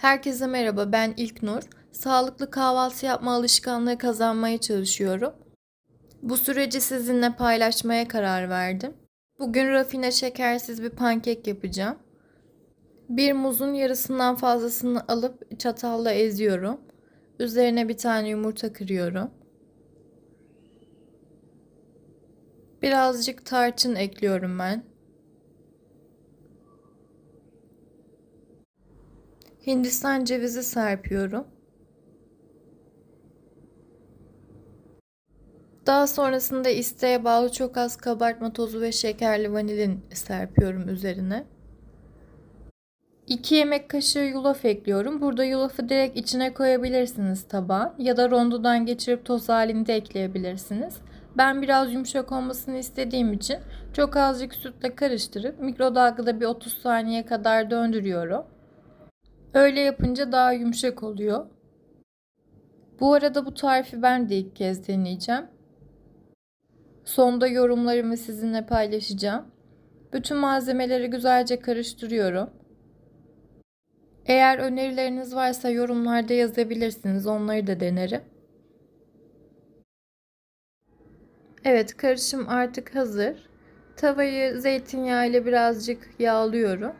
Herkese merhaba, ben İlknur. Sağlıklı kahvaltı yapma alışkanlığı kazanmaya çalışıyorum. Bu süreci sizinle paylaşmaya karar verdim. Bugün rafine şekersiz bir pankek yapacağım. Bir muzun yarısından fazlasını alıp çatalla eziyorum. Üzerine bir tane yumurta kırıyorum. Birazcık tarçın ekliyorum ben. Hindistan cevizi serpiyorum. Daha sonrasında isteğe bağlı çok az kabartma tozu ve şekerli vanilin serpiyorum üzerine. 2 yemek kaşığı yulaf ekliyorum. Burada yulafı direkt içine koyabilirsiniz tabağa ya da rondodan geçirip toz halinde ekleyebilirsiniz. Ben biraz yumuşak olmasını istediğim için çok azıcık sütle karıştırıp mikrodalgada bir 30 saniye kadar döndürüyorum. Öyle yapınca daha yumuşak oluyor. Bu arada bu tarifi ben de ilk kez deneyeceğim. Sonda yorumlarımı sizinle paylaşacağım. Bütün malzemeleri güzelce karıştırıyorum. Eğer önerileriniz varsa yorumlarda yazabilirsiniz. Onları da denerim. Evet, karışım artık hazır. Tavayı zeytinyağı ile birazcık yağlıyorum.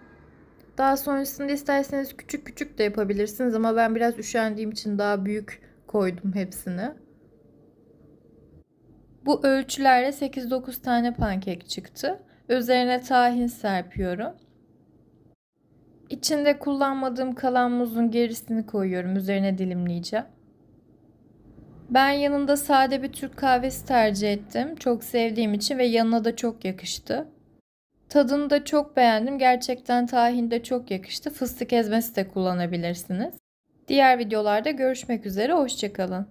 Daha sonrasında isterseniz küçük küçük de yapabilirsiniz ama ben biraz üşendiğim için daha büyük koydum hepsini. Bu ölçülerle 8-9 tane pankek çıktı. Üzerine tahin serpiyorum. İçinde kullanmadığım kalan muzun gerisini koyuyorum. Üzerine dilimleyeceğim. Ben yanında sade bir Türk kahvesi tercih ettim. Çok sevdiğim için ve yanına da çok yakıştı. Tadını da çok beğendim. Gerçekten tahin de çok yakıştı. Fıstık ezmesi de kullanabilirsiniz. Diğer videolarda görüşmek üzere. Hoşçakalın.